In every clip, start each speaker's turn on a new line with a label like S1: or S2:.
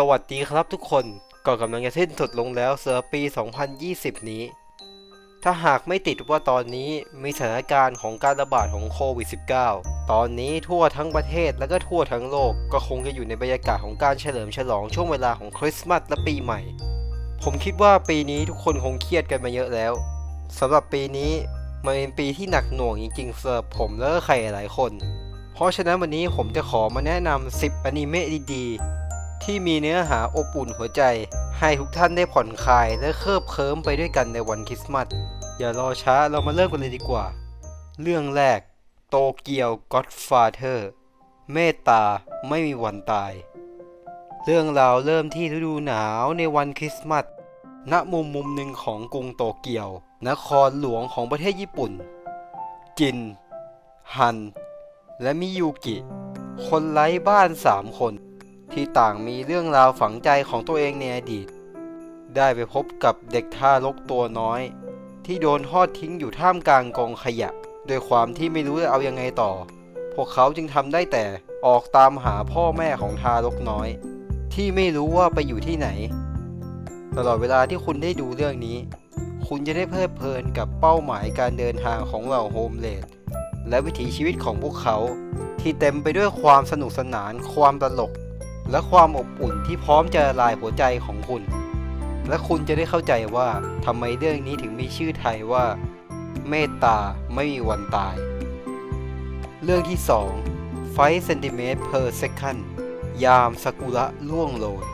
S1: สวัสดีครับทุกคนก็กำลังจะสิ้นสุดลงแล้วเสือปี 2020 นี้ ถ้าหากไม่ติดว่าตอนนี้มีสถานการณ์ของการระบาดของโควิด -19 ตอนนี้ทั่วทั้งประเทศและก็ทั่วทั้งโลกก็คงจะอยู่ในบรรยากาศของการเฉลิมฉลองช่วงเวลาของคริสต์มาสและปีใหม่ ผมคิดว่าปีนี้ทุกคนคงเครียดกันมาเยอะแล้วสำหรับปีนี้มันเป็นปีที่หนักหน่วงจริงๆสำหรับผมและก็ใครหลายคน เพราะฉะนั้นวันนี้ผมจะขอมาแนะนำ10อนิเมะดีๆ ที่มีเนื้อหาอบอุ่นหัวใจ ให้ทุกท่านได้ผ่อนคลายและเคลิบเคลิ้มไปด้วยกันในวันคริสต์มาสอย่ารอช้าเรามาเริ่มกันเลยดีกว่า เรื่องแรก โตเกียวก็ d ฟาเธอร์เมตตาไม่มีวันตาย เรื่องราวเริ่มที่ฤดูหนาวในวันคริสต์มาสณมุมมุมหนึ่งของกรุงโตเกียว นครหลวงของประเทศญี่ปุ่น จิน ฮัน และมิยูกิ คนไร้บ้านสามคน ที่ต่างมีเรื่องราวฝังใจของตัวเองในอดีต ได้ไปพบกับเด็กทารกตัวน้อย ที่โดนทอดทิ้งอยู่ท่ามกลางกองขยะด้วยความที่ไม่รู้จะเอายังไงต่อ พวกเขาจึงทำได้แต่ออกตามหาพ่อแม่ของทารกน้อย ที่ไม่รู้ว่าไปอยู่ที่ไหน ตลอดเวลาที่คุณได้ดูเรื่องนี้ คุณจะได้เพลิดเพลินกับเป้าหมายการเดินทางของเหล่าโฮมเลดและวิถีชีวิตของพวกเขา ที่เต็มไปด้วยความสนุกสนานความตลก และความอบอุ่นที่พร้อมจะลายหัวใจของคุณ และคุณจะได้เข้าใจว่าทำไมเรื่องนี้ถึงมีชื่อไทยว่า เมตตาไม่มีวันตาย เรื่องที่ 2 5 cm per second ยามซากุระล่วงโรย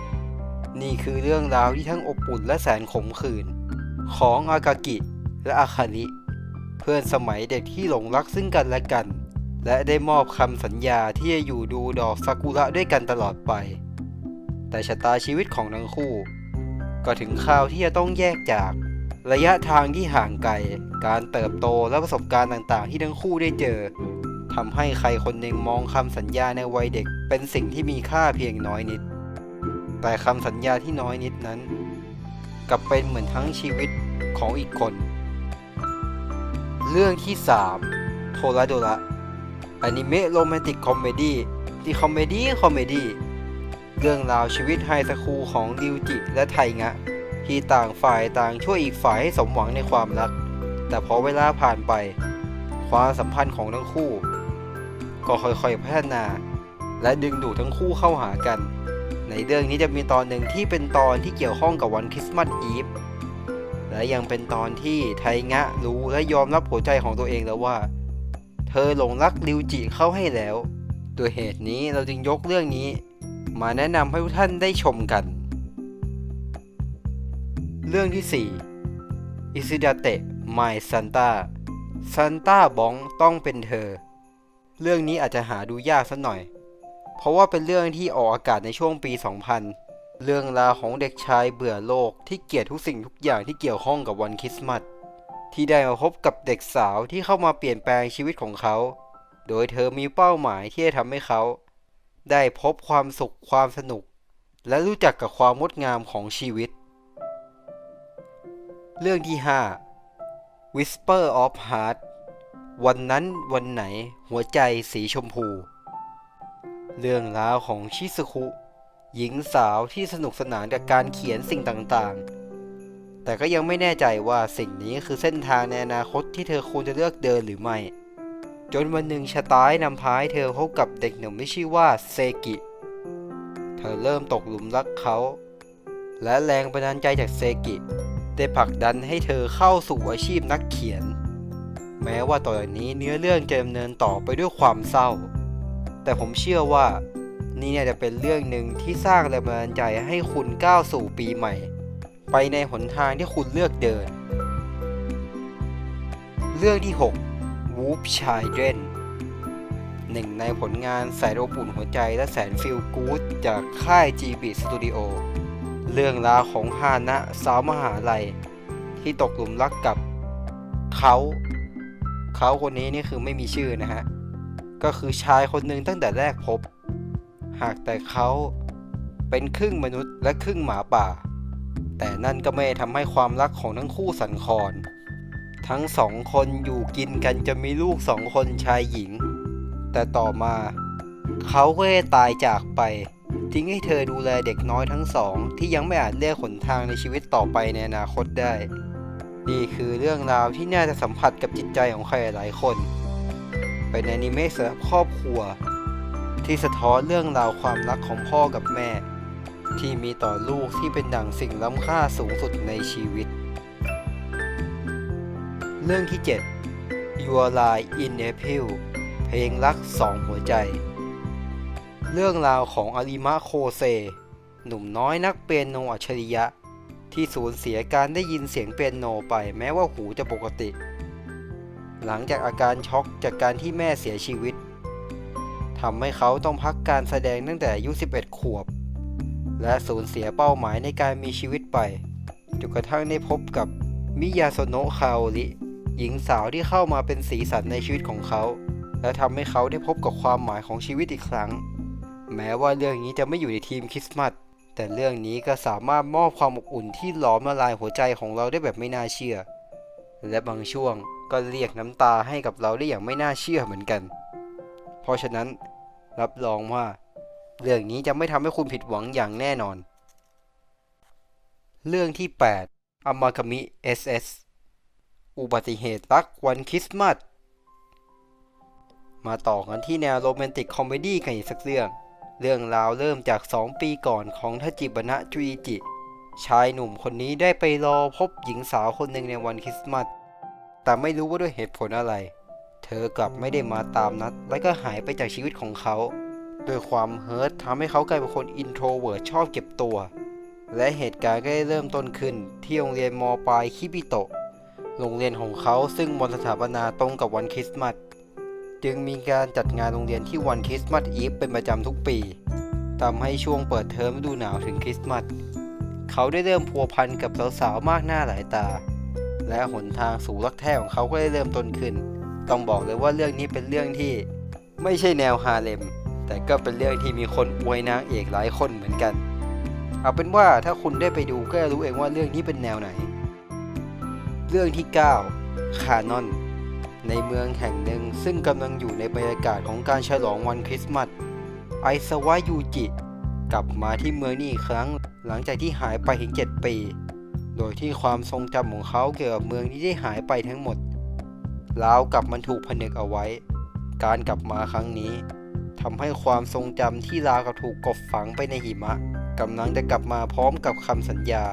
S1: นี่คือเรื่องราวที่ทั้งอบอุ่นและแสนขมขื่นของอากากิและอาคาริเพื่อนสมัยเด็กที่หลงรักซึ่งกันและกัน และได้มอบคำสัญญาที่จะอยู่ดูดอกซากุระด้วยกันตลอดไป แต่ชะตาชีวิตของทั้งคู่ ก็ถึงคราวที่จะต้องแยกจาก ระยะทางที่ห่างไกล การเติบโตและประสบการณ์ต่างๆ ที่ทั้งคู่ได้เจอทำให้ใครคนหนึ่งมองคำสัญญาในวัยเด็กเป็นสิ่งที่มีค่าเพียงน้อยนิด แต่คำสัญญาที่น้อยนิดนั้น กลับเป็นเหมือนทั้งชีวิตของอีกคน เรื่องที่ 3 โทราโดระ อนิเมะโรแมนติกคอมเมดี้ที่คอมเมดี้คอมเมดี้เรื่องราวชีวิตไฮสคูลของริวจิและไทงะ ที่ต่างฝ่ายต่างช่วยอีกฝ่ายให้สมหวังในความรัก แต่พอเวลาผ่านไป ความสัมพันธ์ของทั้งคู่ ก็ค่อยๆพัฒนา และดึงดูดทั้งคู่เข้าหากัน ในเรื่องนี้จะมีตอนหนึ่งที่เป็นตอนที่เกี่ยวข้องกับวันคริสต์มาสอีฟและยังเป็นตอนที่ไทงะรู้และยอมรับหัวใจของตัวเองแล้วว่า เธอหลงรักริวจิเข้าให้แล้วโดยเหตุนี้เราจึงยกเรื่องนี้ มาแนะนำให้ทุกท่านได้ชมกัน เรื่องที่ 4 อิซิดาเตะไมซันตาซันตาบองต้องเป็นเธอ เรื่องนี้อาจจะหาดูยากสักหน่อย เพราะว่าเป็นเรื่องที่ออกอากาศในช่วงปี 2000 เรื่องราวของเด็กชายเบื่อโลกที่เกลียดทุกสิ่งทุกอย่างที่เกี่ยวข้องกับวันคริสต์มาส ที่ได้มาพบกับเด็กสาวที่เข้ามาเปลี่ยนแปลงชีวิตของเขา โดยเธอมีเป้าหมายที่จะทำให้เขา ได้พบความสุขความสนุก และรู้จักกับความงดงามของชีวิต เรื่องที่ 5 Whisper of Heart วันนั้นวันไหนหัวใจสีชมพู เรื่องราวของชิซุคุ หญิงสาวที่สนุกสนานกับการเขียนสิ่งต่างๆ แต่ก็ยังไม่แน่ใจว่าสิ่งนี้คือเส้นทางในอนาคตที่เธอควรจะเลือกเดินหรือไม่ จนวันหนึ่งชะตาได้นำพาให้เธอพบกับเด็กหนุ่มที่ชื่อว่าเซกิ เธอเริ่มตกหลุมรักเขา และแรงบันดาลใจจากเซกิ ได้ผลักดันให้เธอเข้าสู่อาชีพนักเขียน แม้ว่าตอนนี้เนื้อเรื่องจะดำเนินต่อไปด้วยความเศร้า แต่ผมเชื่อว่านี่เนี่ยจะเป็นเรื่องหนึ่งที่สร้างแรงบันดาลใจให้คุณก้าวสู่ปีใหม่ ไปในหนทางที่คุณเลือกเดิน เรื่องที่ 6 Whoop Children หนึ่งในผลงานแสนอบอุ่นหัวใจและแสนฟิลกู๊ดจากค่าย GB Studio เรื่องราวของฮานะสาวมหาลัย ที่ตกหลุมรักกับเขา เขาคนนี้นี่คือไม่มีชื่อนะฮะ ก็คือชายคนหนึ่งตั้งแต่แรกพบ หากแต่เขาเป็นครึ่งมนุษย์และครึ่งหมาป่า แต่นั่นก็ไม่ทำให้ความรักของทั้งคู่สั่นคลอน ทั้งสองคนอยู่กินกันจะมีลูกสองคนชายหญิง แต่ต่อมาเขาก็ได้ตายจากไป ทิ้งให้เธอดูแลเด็กน้อยทั้งสอง ที่ยังไม่อาจเลือกหนทางในชีวิตต่อไปในอนาคตได้ นี่คือเรื่องราวที่น่าจะสัมผัสกับจิตใจของใครหลายคน เป็นอนิเมะสำหรับครอบครัว ที่สะท้อนเรื่องราวความรักของพ่อกับแม่ ที่มีต่อลูกที่เป็นดั่งสิ่งล้ำค่าสูงสุดในชีวิต เรื่องที่ 7 Your Lie in April เพลงรักสองหัวใจ เรื่องราวของอาริมะโคเซ หนุ่มน้อยนักเปียโนอัจฉริยะ ที่สูญเสียการได้ยินเสียงเปียโนไปแม้ว่าหูจะปกติ หลังจากอาการช็อกจากการที่แม่เสียชีวิตทำให้เขาต้องพักการแสดงตั้งแต่อายุ 11 ขวบ และสูญเสียเป้าหมายในการมีชีวิตไปจนกระทั่งได้พบกับมิยาโซโนะคาโอริหญิงสาวที่เข้ามาเป็นสีสันในชีวิตของเขา และทำให้เขาได้พบกับความหมายของชีวิตอีกครั้ง แม้ว่าเรื่องนี้จะไม่อยู่ในทีมคริสต์มาสแต่เรื่องนี้ก็สามารถมอบความอบอุ่นที่หลอมละลายหัวใจของเราได้แบบไม่น่าเชื่อ และบางช่วงก็เรียกน้ำตาให้กับเราได้อย่างไม่น่าเชื่อเหมือนกัน เพราะฉะนั้นรับรองว่า เรื่องนี้จะไม่ทำให้คุณผิดหวังอย่างแน่นอน เรื่องที่ 8อามากามิ SS อุบัติเหตุรักวันคริสต์มาส มาต่อกันที่แนวโรแมนติกคอมเมดี้กันอีกสักเรื่อง เรื่องราวเริ่มจาก 2 ปีก่อนของทจิบะนะจุอิจิ ชายหนุ่มคนนี้ได้ไปรอพบหญิงสาวคนหนึ่งในวันคริสต์มาส แต่ไม่รู้ว่าด้วยเหตุผลอะไร เธอกลับไม่ได้มาตามนัด และก็หายไปจากชีวิตของเขา ด้วยความเฮิร์ตทำให้เขากลายเป็นคนอินโทรเวิร์ตชอบเก็บตัว และเหตุการณ์ก็ได้เริ่มต้นขึ้นที่โรงเรียนมปลายคิบิโตะ โรงเรียนของเขาซึ่งวันสถาปนาตรงกับวันคริสต์มาส จึงมีการจัดงานโรงเรียนที่วันคริสต์มาสอีฟเป็นประจำทุกปีทำให้ช่วงเปิดเทอมฤดูหนาวถึงคริสต์มาส เขาได้เริ่มพัวพันกับสาวๆ มากหน้าหลายตา และหนทางสู่รักแท้ของเขาก็ได้เริ่มต้นขึ้น ต้องบอกเลยว่าเรื่องนี้เป็นเรื่องที่ไม่ใช่แนวฮาเลม แต่ก็เป็นเรื่องที่มีคนอวยนางเอกหลายคนเหมือนกัน เอาเป็นว่าถ้าคุณได้ไปดูก็จะรู้เองว่าเรื่องนี้เป็นแนวไหน เรื่องที่ 9 คานอน ในเมืองแห่งหนึ่งซึ่งกำลังอยู่ในบรรยากาศของการฉลองวันคริสต์มาส ไอซาวะยูจิ กลับมาที่เมืองนี้อีกครั้งหลังจากที่หายไปถึง 7 ปี โดยที่ความทรงจำของเขาเกี่ยวกับเมืองนี้ได้หายไปทั้งหมดราวกับมันถูกผนึกเอาไว้ การกลับมาครั้งนี้ ทำให้ความทรงจำที่ราวกับถูกกบฝังไปในหิมะกำลังจะกลับมาพร้อมกับคำสัญญา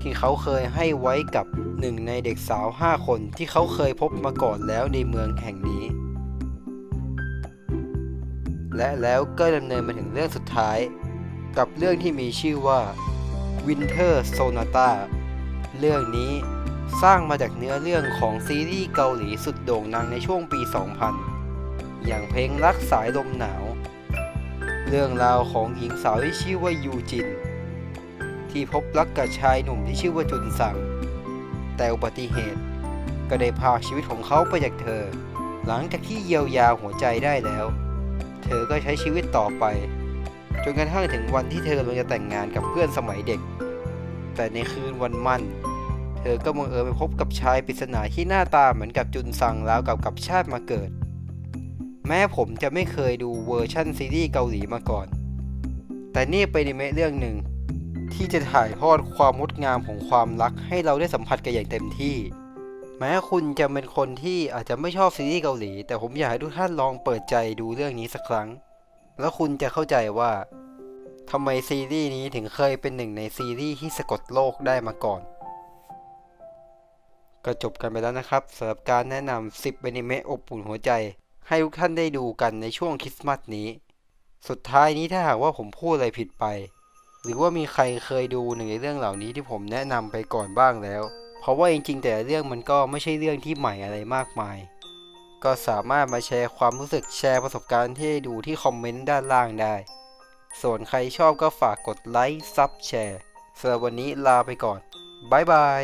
S1: ที่เขาเคยให้ไว้กับหนึ่งในเด็กสาวห้าคนที่เขาเคยพบมาก่อนแล้วในเมืองแห่งนี้ และแล้วก็ดำเนินมาถึงเรื่องสุดท้าย กับเรื่องที่มีชื่อว่า Winter Sonata เรื่องนี้สร้างมาจากเนื้อเรื่องของซีรีส์เกาหลีสุดโด่งดังในช่วงปี 2000 อย่างเพลงรักสายลมหนาว เรื่องราวของหญิงสาวที่ชื่อว่ายูจิน ที่พบรักกับชายหนุ่มที่ชื่อว่าจุนซัง แต่อุบัติเหตุก็ได้พาชีวิตของเขาไปจากเธอ หลังจากที่เยียวยาหัวใจได้แล้ว เธอก็ใช้ชีวิตต่อไป จนกระทั่งถึงวันที่เธอกำลังจะแต่งงานกับเพื่อนสมัยเด็ก แต่ในคืนวันมั่น เธอก็บังเอิญไปพบกับชายปริศนาที่หน้าตาเหมือนกับจุนซังแล้วกับกับชาติมาเกิด แม้ผมจะไม่เคยดูเวอร์ชั่นซีรีส์เกาหลีมาก่อน แต่นี่เป็นอนิเมะเรื่องหนึ่ง ที่จะถ่ายทอดความงดงามของความรักให้เราได้สัมผัสกันอย่างเต็มที่ แม้คุณจะเป็นคนที่อาจจะไม่ชอบซีรีส์เกาหลี แต่ผมอยากให้ทุกท่านลองเปิดใจดูเรื่องนี้สักครั้ง แล้วคุณจะเข้าใจว่าทำไมซีรีส์นี้ถึงเคยเป็นหนึ่งในซีรีส์ที่สะกดโลกได้มาก่อน ก็จบกันไปแล้วนะครับสำหรับการแนะนำ10อนิเมะอบอุ่นหัวใจ ให้ทุกท่านได้ดูกันในช่วงคริสต์มาสนี้ สุดท้ายนี้ถ้าหากว่าผมพูดอะไรผิดไป หรือว่ามีใครเคยดูหนึ่งในเรื่องเหล่านี้ที่ผมแนะนำไปก่อนบ้างแล้ว เพราะว่าจริงๆ แต่เรื่องมันก็ไม่ใช่เรื่องที่ใหม่อะไรมากมาย ก็สามารถมาแชร์ความรู้สึกแชร์ประสบการณ์ที่ด้ดูที่คอมเมนต์ด้านล่างได้ ส่วนใครชอบก็ฝากกดไลค์ซับแชร์สำหรับวันนี้ลาไปก่อนบ๊ายบาย